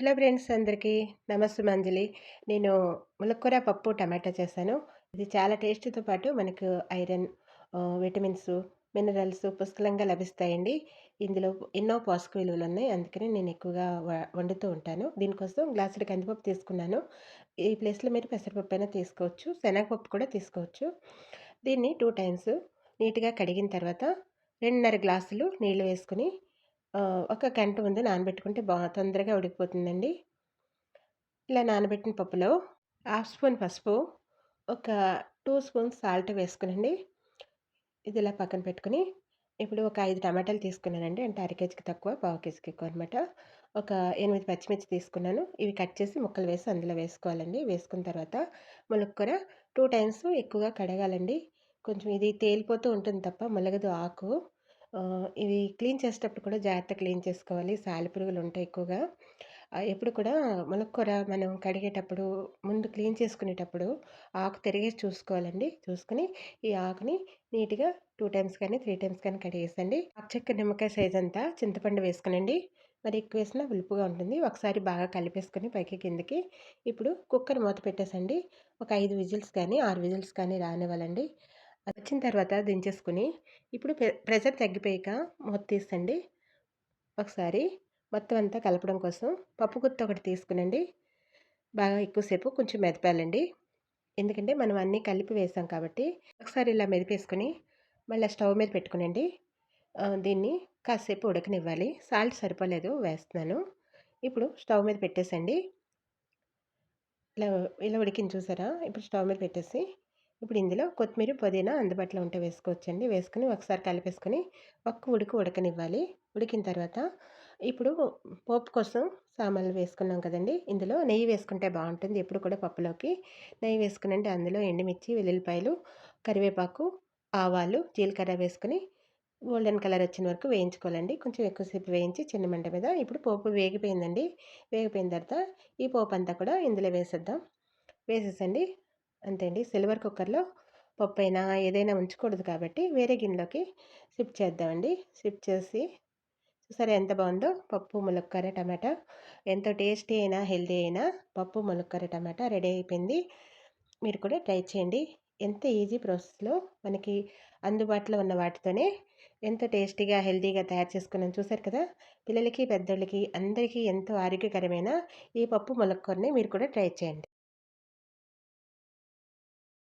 Hello friends అందరికీ. నమస్తే మంజలి. నేను ములక్కూర పప్పు టమాటా చేశాను. ఇది చాలా టేస్ట్తో పాటు మనకు ఐరన్ విటమిన్స్ మినరల్స్ పుష్కలంగా లభిస్తాయండి. ఇందులో ఎన్నో పోషక విలువలు ఉన్నాయి. అందుకని నేను ఎక్కువగా వండుతూ ఉంటాను. దీనికోసం గ్లాసుడు కందిపప్పు తీసుకున్నాను. ఈ ప్లేస్లో మీరు పెసరపప్పు అయినా తీసుకోవచ్చు. శనగపప్పు కూడా తీసుకోవచ్చు. దీన్ని టూ టైమ్స్ నీట్గా కడిగిన తర్వాత రెండున్నర గ్లాసులు నీళ్ళు వేసుకుని ఒక గంట ముందు నానబెట్టుకుంటే బాగా తొందరగా ఉడికిపోతుందండి. ఇలా నానబెట్టిన పప్పులో హాఫ్ స్పూన్ పసుపు ఒక టూ స్పూన్స్ సాల్ట్ వేసుకునండి. ఇది ఇలా పక్కన పెట్టుకుని ఇప్పుడు ఒక ఐదు టమాటాలు తీసుకున్నానండి. అంటే అర కేజీకి తక్కువ పావు కేజీకి ఎక్కువ అనమాట ఒక ఎనిమిది పచ్చిమిర్చి తీసుకున్నాను. ఇవి కట్ చేసి ముక్కలు వేసి అందులో వేసుకోవాలండి. వేసుకున్న తర్వాత ములక్కూర టూ టైమ్స్ ఎక్కువగా కడగాలండి. కొంచెం ఇది తేలిపోతూ ఉంటుంది తప్ప మొలగదు ఆకు. ఇవి క్లీన్ చేసేటప్పుడు కూడా జాగ్రత్త క్లీన్ చేసుకోవాలి. సాలిపురుగులు ఉంటాయి ఎక్కువగా. ఎప్పుడు కూడా మునక్కూర మనం కడిగేటప్పుడు ముందు క్లీన్ చేసుకునేటప్పుడు ఆకు తిరిగేసి చూసుకోవాలండి. చూసుకుని ఈ ఆకుని నీట్గా టూ టైమ్స్ కానీ త్రీ టైమ్స్ కానీ కడిగేసండి. చెక్క నిమ్మకాయ సైజ్ అంతా చింతపండు వేసుకునండి. మరి ఎక్కువ వేసినా ఉలుపుగా ఉంటుంది. ఒకసారి బాగా కలిపేసుకొని పైకి కిందకి ఇప్పుడు కుక్కర్ మూత పెట్టేసండి. ఒక ఐదు విజిల్స్ కానీ ఆరు విజిల్స్ కానీ రానివ్వాలండి. వచ్చిన తర్వాత దించేసుకుని ఇప్పుడు ప్రెషర్ తగ్గిపోయాక మూత తీసండి ఒకసారి మొత్తం అంతా కలపడం కోసం పప్పు గుత్త ఒకటి తీసుకునండి. బాగా ఎక్కువసేపు కొంచెం మెదపాలండి. ఎందుకంటే మనం అన్నీ కలిపి వేసాం కాబట్టి ఒకసారి ఇలా మెదిపేసుకొని మళ్ళీ స్టవ్ మీద పెట్టుకునండి. దీన్ని కాసేపు ఉడకనివ్వాలి. సాల్ట్ సరిపోలేదు వేస్తున్నాను. ఇప్పుడు స్టవ్ మీద పెట్టేసండి. ఇలా ఇలా ఉడికింది చూసారా? ఇప్పుడు స్టవ్ మీద పెట్టేసి ఇప్పుడు ఇందులో కొత్తిమీర పుదీనా అందుబాటులో ఉంటే వేసుకోవచ్చండి. వేసుకుని ఒకసారి కలిపేసుకొని ఒక్క ఉడుకు ఉడకనివ్వాలి. ఉడికిన తర్వాత ఇప్పుడు పోపు కోసం సామాన్లు వేసుకున్నాం కదండి. ఇందులో నెయ్యి వేసుకుంటే బాగుంటుంది. ఎప్పుడు కూడా పప్పులోకి నెయ్యి వేసుకునండి. అందులో ఎండుమిర్చి వెల్లుల్లిపాయలు కరివేపాకు ఆవాలు జీలకర్ర వేసుకుని గోల్డెన్ కలర్ వచ్చిన వరకు వేయించుకోవాలండి. కొంచెం ఎక్కువసేపు వేయించి చిన్న మంట మీద ఇప్పుడు పోపు వేగిపోయిందండి. వేగిపోయిన తర్వాత ఈ పోపు అంతా కూడా ఇందులో వేసేద్దాం. వేసేసండి. అంతే అండి. సిల్వర్ కుక్కర్లో పప్పు అయినా ఏదైనా ఉంచకూడదు కాబట్టి వేరే గిన్నెలోకి షిఫ్ట్ చేద్దామండి. షిఫ్ట్ చేసి సరే ఎంత బాగుందో? పప్పు ములక్కర టమాటా. ఎంతో టేస్టీ అయినా హెల్దీ అయినా పప్పు ములక్కర టమాటా రెడీ అయిపోయింది. మీరు కూడా ట్రై చేయండి. ఎంత ఈజీ ప్రాసెస్లో మనకి అందుబాటులో ఉన్న వాటితోనే ఎంతో టేస్టీగా హెల్దీగా తయారు చేసుకున్నాను చూసారు కదా? పిల్లలకి పెద్దోళ్ళకి అందరికీ ఎంతో ఆరోగ్యకరమైన ఈ పప్పు ములక్కరని మీరు కూడా ట్రై చేయండి.